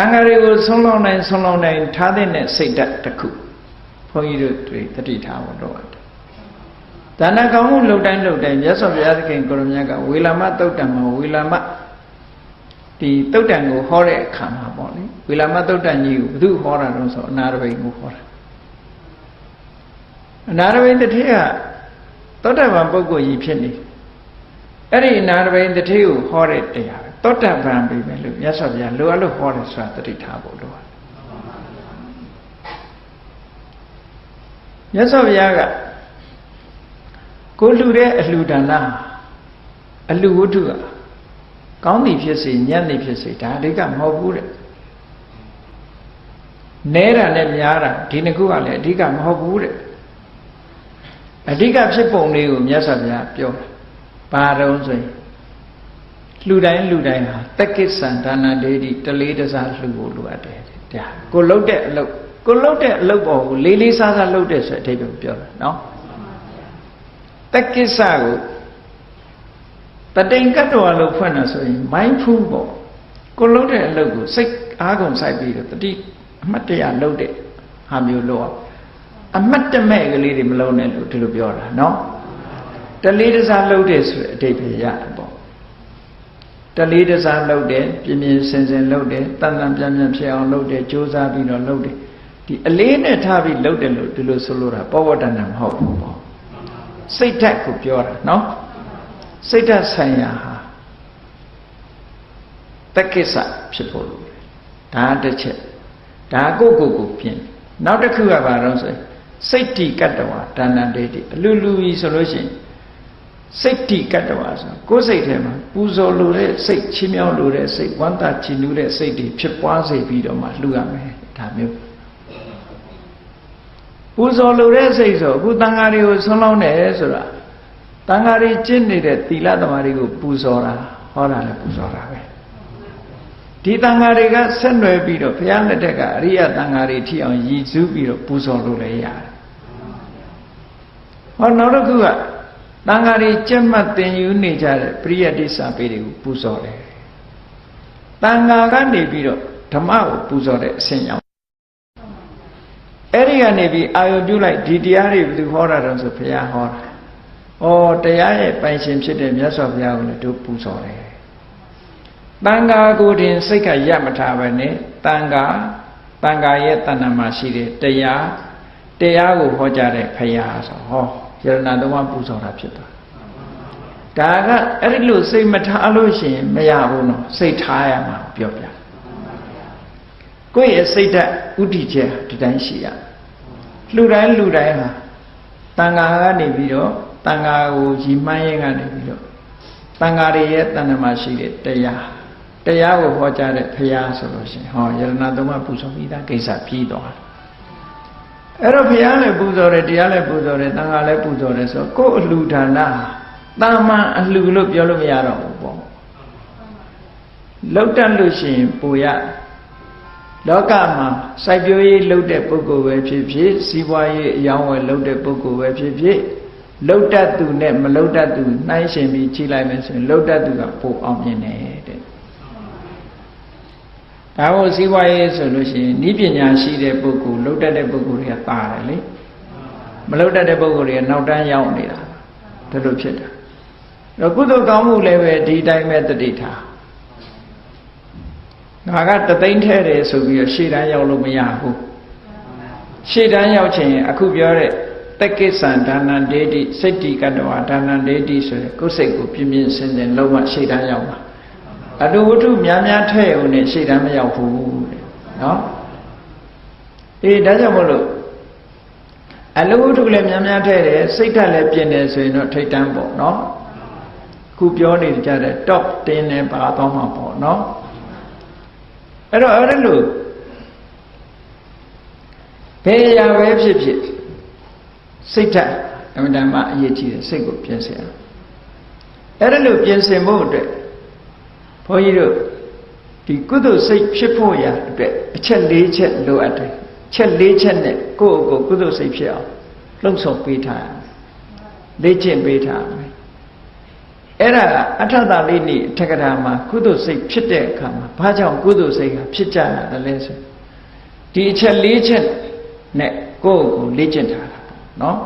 တန်ဃာတွေကိုဆုံးလောင်းနိုင်ဆုံးလောင်းနိုင်ထားတဲ့စိတ်ဓာတ်တစ်ခုဘုန်းကြီးတို့တွေတတိထားဖို့တော့တယ်ဒါနကောင်းမှုလှုပ်တိုင်းလှုပ်တိုင်းမြတ်စွာဘုရားသခင်ကိုရမြတ်ကဝေလာမတုတ်တံမှာဝေလာမဒီတုတ်တံကိုဟောတဲ့အခါမှာပေါ့လေဝေလာမတုတ်တံကြီးကိုဘု து ဟောတာတော့ဆိုအနာရဘိန်ကိုဟောတာအနာရဘိန်တစ်ထည့်ကသောတပန်ပုဂ္ဂိုလ်ကြီးဖြစ်နေအဲ့ဒီအနာရဘိန်တစ်ထည့်ကိုဟောတဲ့တရားပဲ သောတပန်ပြီပဲလို့မြတ်စွာဘုရားလိုအပ်လို့ဟောတယ်ဆိုတာတတိထားဖို့လိုတယ်မြတ်စွာဘုရားကကိုလှူတဲ့အလှူဒါနအလှူဝတ္ထုကကောင်းသည်ဖြစ်စေညံ့သည်ဖြစ်စေဒါအဓိကမဟုတ်ဘူးတဲ့နဲတာနဲ့များတာဒီနှစ်ခုကလည်းအဓိကမဟုတ်ဘူးတဲ့အဓိကဖြစ်ပုံလေးကိုမြတ်စွာဘုရားပြောတယ်ဘာတုံးဆိုရင် လှူတိုင်းလှူတိုင်းဟာတက္ကိစ္ဆန္ဒနာဒေတိတလေးတစားလှူဖို့လိုအပ်တယ်တရားကိုလှုပ်တဲ့အလုပ်ကိုလှုပ်တဲ့အလုပ်ပေါ်ကိုလေးလေးစားစားလှုပ်တဲ့ဆိုတဲ့အဓိပ္ပာယ်ပြောတာနော်တက္ကိစ္စကိုတတိန်ကတ္တဝါလို့ဖွင့်တာဆိုရင် mindful ပေါ့ကိုလှုပ်တဲ့အလုပ်ကိုစိတ်အားကုန်စိုက်ပြီးတော့တတိအမှတ်တရလှုပ်တဲ့ဟာမျိုးလို့အမှတ်တမဲ့ကလေးတွေမလုံးနဲ့လို့ဒီလိုပြောတာနော်တလေးတစားလှုပ်တဲ့ဆိုတဲ့အဓိပ္ပာယ်ရတယ်ပေါ့ တလေးတစားလှုပ်တယ်ပြင်းပြင်းစင်စင်လှုပ်တယ်တန်တန်ပြန်ပြန်ဖြစ်အောင်လှုပ်တယ်ကြိုးစားပြီးတော့လှုပ်တယ်ဒီအလေးနဲ့ထားပြီးလှုပ်တယ်လို့ဒီလိုဆိုလိုတာပောဝတ္တနာမဟုတ်ဘူးပေါ့စိတ်ဓာတ်ကိုပြောတာနော်စိတ်ဓာတ်ဆိုင်ရာဟာတက္ကိစ္စဖြစ်ဖို့လိုတယ်ဒါတစ်ချက်ဒါကိုကိုကိုပြင်နောက်တစ်ခုကဘာလို့ဆိုရင်စိတ်တိကတ္တဝါဒါနန္တေတိအလူလူကြီးဆိုလို့ရှိရင် စိတ်တိကတ္တဝါဆိုကိုယ်စိတ်ထဲမှာပူဇော်လိုတဲ့စိတ်ချင်းမြောင်းလိုတဲ့စိတ်ဝမ်းသာချီနူးတဲ့စိတ်တွေဖြစ်ပွားစေပြီးတော့မှလှူရမယ်ဒါမျိုးပူဇော်လိုတဲ့စိတ်ဆိုအခုတန်ဃာတွေကိုဆုံးလောင်းတယ်ဆိုတာတန်ဃာတွေကျင့်နေတဲ့သီလသမားတွေကိုပူဇော်တာဟောတာလည်းပူဇော်တာပဲဒီတန်ဃာတွေကဆက်နွယ်ပြီးတော့ဘုရားလက်ထက်ကအရိယတန်ဃာတွေထိအောင်ရည်စူးပြီးတော့ပူဇော်လို့လည်းရတယ်ဟောနောက်တစ်ခုက တန်ဃာတွေကြက်မှတ်တင်ယူနေကြတဲ့ပရိယတ္တိစာပေတွေကိုပူဇော်တယ်တန်ဃာကနေပြီးတော့ဓမ္မကိုပူဇော်တဲ့အဆင့်ရောက်အဲ့ဒီကနေပြီးအာယုပြုလိုက်ဒီတရားတွေဘယ်သူဟောတာတော့ဆိုဘုရားဟောတာ။ဩတရားရဲ့ပိုင်ရှင်ဖြစ်တဲ့မြတ်စွာဘုရားကိုလည်းတို့ပူဇော်တယ်။တန်ဃာကိုတင်စိတ်ကရမထားပဲနဲ့တန်ဃာတန်ဃာရဲ့တဏ္ဍမှာရှိတဲ့တရားတရားကိုဟောကြားတဲ့ဘုရားဆိုဟော ယရဏသုံးပါးပူဇော်တာဖြစ်သွား။ဒါကအဲ့ဒီလိုစိတ်မထားလို့ရှိရင်မရဘူးနော်စိတ်ထားရမှာပြောပြ။ကိုယ့်ရဲ့စိတ်ဓာတ်ဥတည်ချက်ဒီတိုင်းရှိရ။လှူတိုင်းလှူတိုင်းဟာတန်ဃာကနေပြီးတော့တန်ဃာကိုရီမှန်းရင်ကနေပြီးတော့တန်ဃာတွေရဲ့တဏ္ဍမှာရှိတဲ့တရားတရားကိုဟောကြားတဲ့ဘုရားဆိုလို့ရှိရင်ဟောယရဏသုံးပါးပူဇော်ပြီးသားကိစ္စပြီးသွားတယ် အဲ့တော့ဘုရားလည်းပူဇော်တယ်တရားလည်းပူဇော်တယ်တန်ဃာလည်းပူဇော်တယ်ဆိုကိုယ်အလှူဒါနတာမန်အလှူလို့ပြောလို့မရတော့ဘူးပေါ့လောက်တတ်လို့ရှိရင်ပူရလောကမှာစိုက်ပျိုးရေးလုပ်တဲ့ပုဂ္ဂိုလ်ပဲဖြစ်ဖြစ်စီးပွားရေးအယောင်းဝယ်လုပ်တဲ့ပုဂ္ဂိုလ်ပဲဖြစ်ဖြစ်လှုပ်တတ်သူနဲ့မလှုပ်တတ်သူနှိုင်းရှင်ပြီးချိန်လိုက်မယ်ဆိုရင်လှုပ်တတ်သူကပိုအောင်မြင်တယ်တဲ့ ဒါကိုစီးပွားရေးဆိုလို့ရှိရင်ဤပညာရှိတဲ့ပုဂ္ဂိုလ်လှုပ်တတ်တဲ့ပုဂ္ဂိုလ်တွေကတာတယ်လေမလှုပ်တတ်တဲ့ပုဂ္ဂိုလ်တွေကနောက်တန်းရောက်နေတာဒါလိုဖြစ်တာတော့ကုသိုလ်ကောင်းမှုလည်းပဲဒီတိုင်းပဲတတိထားငါကတသိန်းထဲတယ်ဆိုပြီးတော့ရှေ့တန်းရောက်လို့မရဘူးရှေ့တန်းရောက်ချင်အခုပြောတဲ့တက္ကိစ္ဆံဒါနံဒေတိစိတ်တိကတ္တဝါဒါနံဒေတိဆိုရယ်ကိုယ်စိတ်ကိုပြင်းပြင်းစင်စင်လုံးဝရှေ့တန်းရောက်ပါ အတုဝတ္ထုများများထဲ့ုံနဲ့ရှေ့တန်းမရောက်ဘူးတဲ့နော်အေးဒါကြောင့်မလို့အလုဝတ္ထုလည်းများများထဲ့တယ်စိတ်ဓာတ်လည်းပြင်းတယ်ဆိုရင်တော့ထိတ်တန်းပေါ့နော်ခုပြောနေကြတဲ့ top တင်းနဲ့ပါသွားမှာပေါ့နော်အဲ့တော့အဲ့ဒါလို့ဘယ်ရာပဲဖြစ်ဖြစ်စိတ်ဓာတ်အမှန်တမ်းအရေးကြီးတယ်စိတ်ကိုပြင်ဆင်အောင်အဲ့ဒါလို့ပြင်ဆင်ဖို့အတွက် ဘုန်းကြီးတို့ဒီကုသိုလ်စိတ်ဖြစ်ဖို့ရာအတွက်အချက်၄ချက်လိုအပ်တယ်ချက်၄ချက်နဲ့ကိုယ့်အကိုကုသိုလ်စိတ်ဖြစ်အောင်လှုံ့ဆော်ပေးထားရမယ်လေ့ကျင့်ပေးထားရမယ်အဲ့ဒါအထတာလေးနေအထက်ကရာမှာကုသိုလ်စိတ်ဖြစ်တဲ့အခါမှာဘာကြောင့်ကုသိုလ်စိတ်ကဖြစ်ကြတာလဲဆိုဒီအချက်၄ချက်နဲ့ကိုယ့်ကိုယ်လေ့ကျင့်ထားတာပေါ့နော်